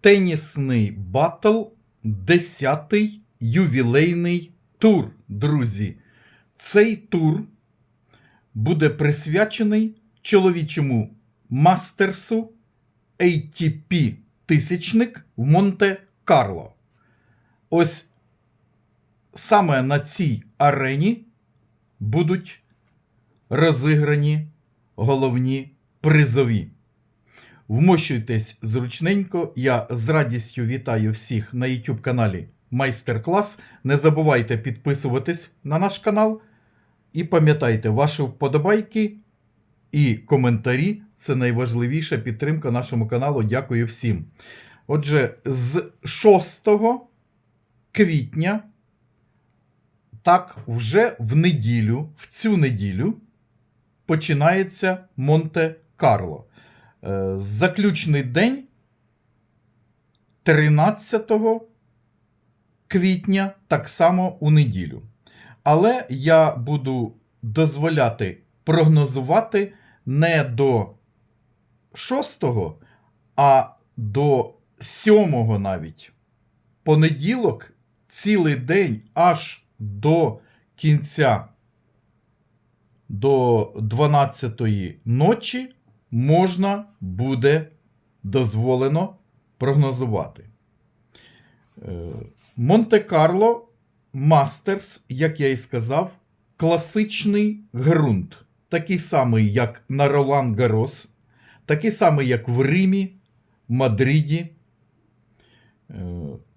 тенісний батл, 10-й ювілейний тур, друзі. Цей тур буде присвячений чоловічому мастерсу ATP тисячник в Монте-Карло. Ось саме на цій арені будуть розіграні головні призові. Вмощуйтесь зручненько. Я з радістю вітаю всіх на YouTube каналі Майстер-клас. Не забувайте підписуватись на наш канал. І пам'ятайте, ваші вподобайки і коментарі це найважливіша підтримка нашому каналу. Дякую всім. Отже, з 6 квітня, так, вже в неділю, в цю неділю, починається Монте-Карло. Е, Заключний день 13 квітня, так само у неділю. Але я буду дозволяти прогнозувати не до 6, а до 7 навіть. Понеділок, цілий день аж до кінця, до 12-ї ночі можна буде дозволено прогнозувати. Е, Монте-Карло Мастерс, як я і сказав, класичний ґрунт. Такий самий, як на Ролан Гарос, такий самий, як в Римі, Мадриді. Е,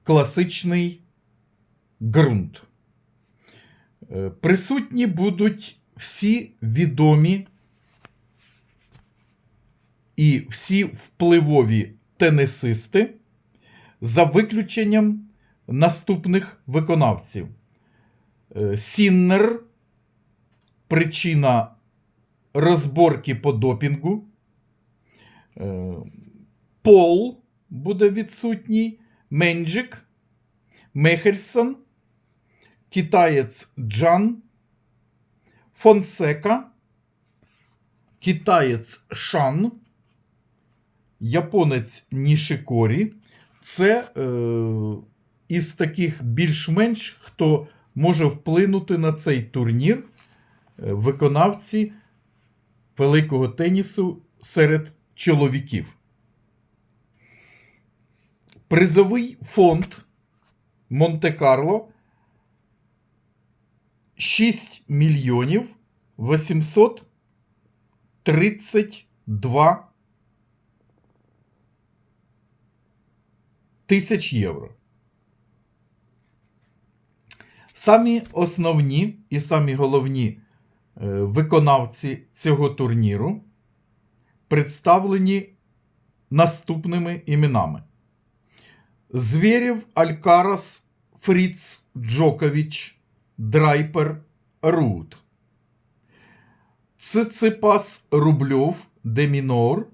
Класичний ґрунт. Е, Присутні будуть всі відомі і всі впливові тенісисти за виключенням наступних виконавців. Е, Сіннер, причина розборки по допінгу. Е, Пол буде відсутній, Менджик, Мехельсон, китаєць Джан, Фонсека, китаєць Шан, японець Нішикорі. Це е, із таких більш-менш, хто може вплинути на цей турнір е, виконавці великого тенісу серед чоловіків. Призовий фонд Монте-Карло 6 мільйонів 832 тисяч євро. Самі основні і самі головні е, виконавці цього турніру представлені наступними іменами: Звєрєв, Алькарас, Фріц, Джокович, Драйпер, Рут. Циципас Рубльов, Демінор,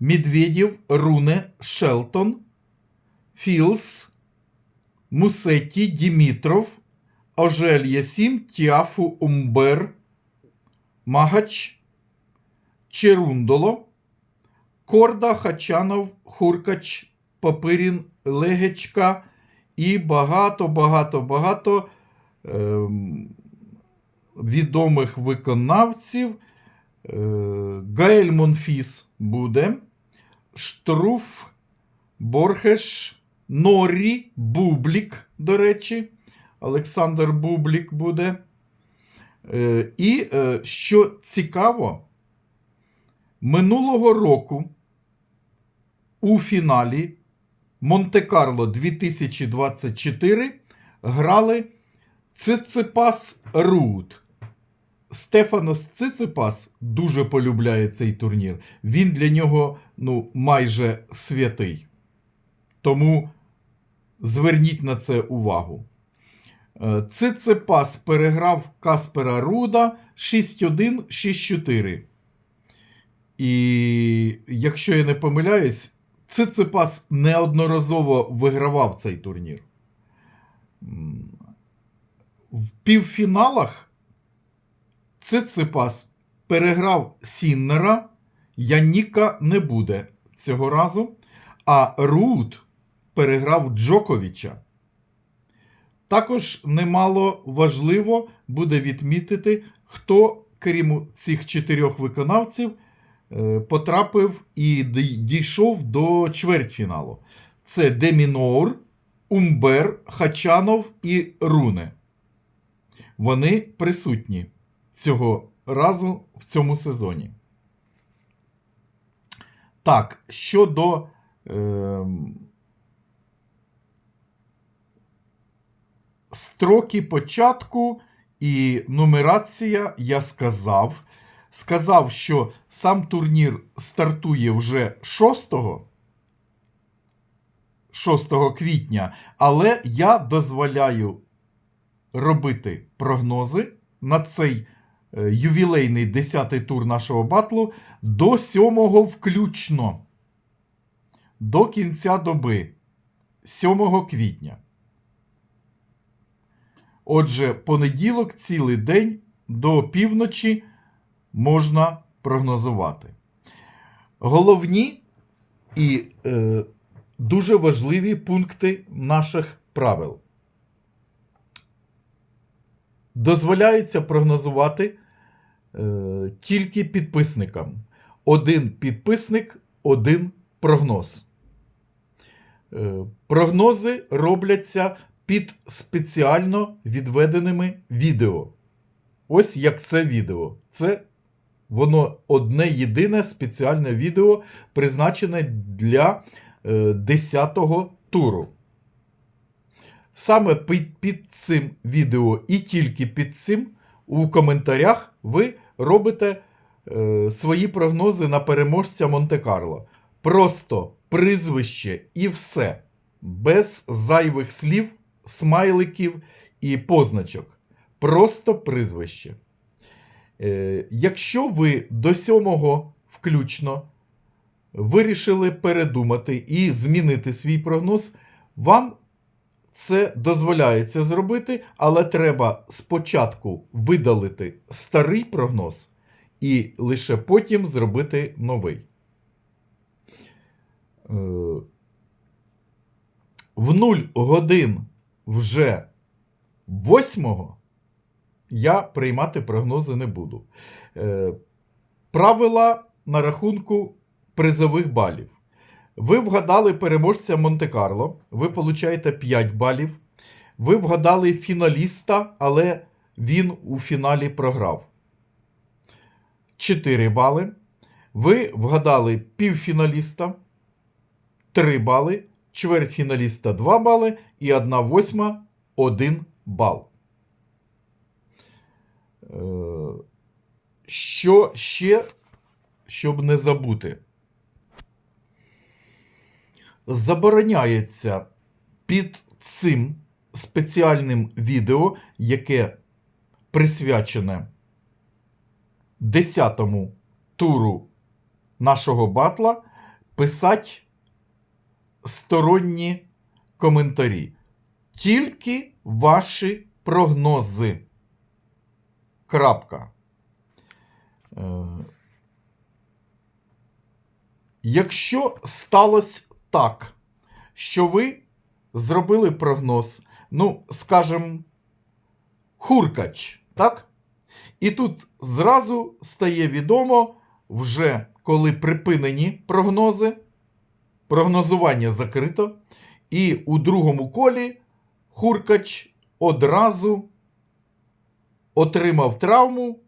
Медведєв, Руне, Шелтон, Філс, Мусеті, Дімітров, Ожель Ясім, Тіафу Умбер, Магач, Черундоло, Корда, Хачанов, Хуркач, Папирін, Легечка і багато-багато-багато ем, відомих виконавців. Е, Гаель Монфіс буде, Штруф, Борхеш, Норрі, Бублік, до речі, Олександр Бублік буде. Е, І е, що цікаво, минулого року у фіналі Монте-Карло 2024 грали Циципас Рут. Стефанос Циципас дуже полюбляє цей турнір. Він для нього ну, майже святий. Тому зверніть на це увагу. Е, Циципас переграв Каспера Руда 6-1, 6-4. І якщо я не помиляюсь, Циципас неодноразово вигравав цей турнір. В півфіналах Циципас переграв Сіннера, Яніка не буде цього разу. а Рут переграв Джоковича. Також немало важливо буде відмітити, хто, крім цих чотирьох виконавців, е, потрапив і дійшов до чвертьфіналу. Це Демінор, Умбер, Хачанов і Руне. Вони присутні цього разу в цьому сезоні. Так, щодо ем, строки початку і нумерація я сказав. Сказав, що сам турнір стартує вже 6, 6 квітня, але я дозволяю робити прогнози на цей е, ювілейний 10-й тур нашого батлу до 7-го включно. До кінця доби 7 квітня. Отже, понеділок цілий день до півночі можна прогнозувати. Головні і е, дуже важливі пункти наших правил. Дозволяється прогнозувати е, тільки підписникам. Один підписник, один прогноз. Е, прогнози робляться під спеціально відведеними відео. Ось як це відео. Це воно одне єдине спеціальне відео, призначене для е, 10-го туру. Саме під, під цим відео і тільки під цим у коментарях ви робите е, свої прогнози на переможця Монте-Карло. Просто прізвище і все. Без зайвих слів, смайликів і позначок. Просто прізвище. Е, якщо ви до сьомого включно вирішили передумати і змінити свій прогноз, вам це дозволяється зробити, але треба спочатку видалити старий прогноз і лише потім зробити новий. Е, В 0 годин вже 8 я приймати прогнози не буду. Е, Правила на рахунку призових балів. Ви вгадали переможця Монте-Карло, ви получаєте 5 балів. Ви вгадали фіналіста, але він у фіналі програв. 4 бали. Ви вгадали півфіналіста 3 бали, чвертьфіналіста 2 бали і 1 восьма 1 бал. Е, Що ще, щоб не забути? Забороняється під цим спеціальним відео, яке присвячене 10-му туру нашого батла, писати сторонні коментарі. Тільки ваші прогнози. Крапка. Е, Якщо сталося так, що ви зробили прогноз, ну, скажімо, хуркач, так? І тут зразу стає відомо, вже коли припинені прогнози, прогнозування закрито, і у другому колі хуркач одразу отримав травму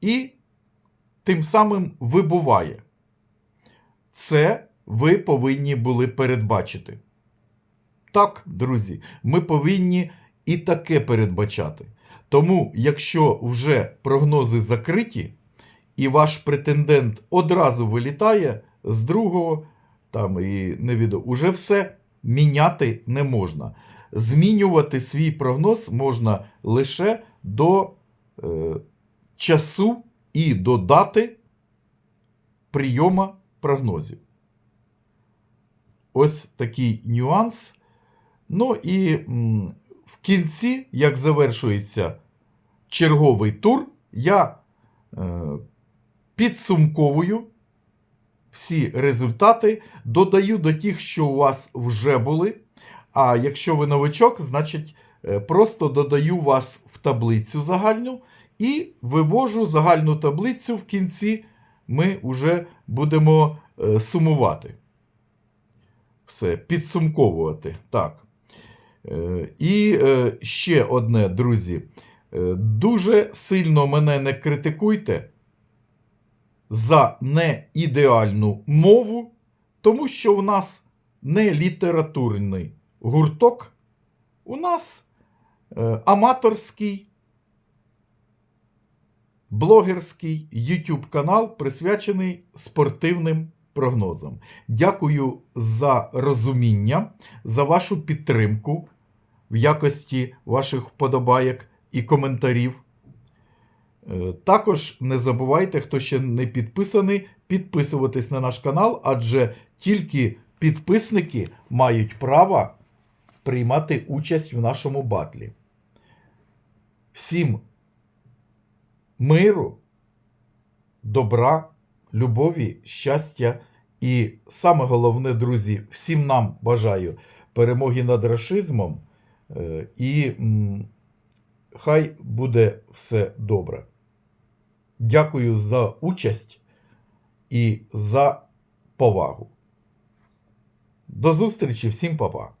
і тим самим вибуває. Це ви повинні були передбачити. Так, друзі, ми повинні і таке передбачати. Тому, якщо вже прогнози закриті, і ваш претендент одразу вилітає з другого, там і невідомо, уже все міняти не можна. Змінювати свій прогноз можна лише до е, часу і до дати прийома прогнозів. Ось такий нюанс. Ну і м, в кінці, як завершується черговий тур, я е, підсумковую всі результати, додаю до тих, що у вас вже були. А якщо ви новичок, значить е, просто додаю вас в таблицю загальну і вивожу загальну таблицю в кінці. Ми вже будемо е, сумувати. Все, підсумковувати. Так. Е, І ще одне, друзі. Дуже сильно мене не критикуйте за неідеальну мову, тому що в нас не літературний гурток, у нас е, аматорський блогерський YouTube канал, присвячений спортивним прогнозам. Дякую за розуміння, за вашу підтримку в якості ваших вподобайок і коментарів. Е, Також не забувайте, хто ще не підписаний, підписуватись на наш канал, адже тільки підписники мають право приймати участь в нашому батлі. Всім миру, добра, любові, щастя і саме головне, друзі, всім нам бажаю перемоги над рашизмом е, і хай буде все добре. Дякую за участь і за повагу. До зустрічі, всім па-па.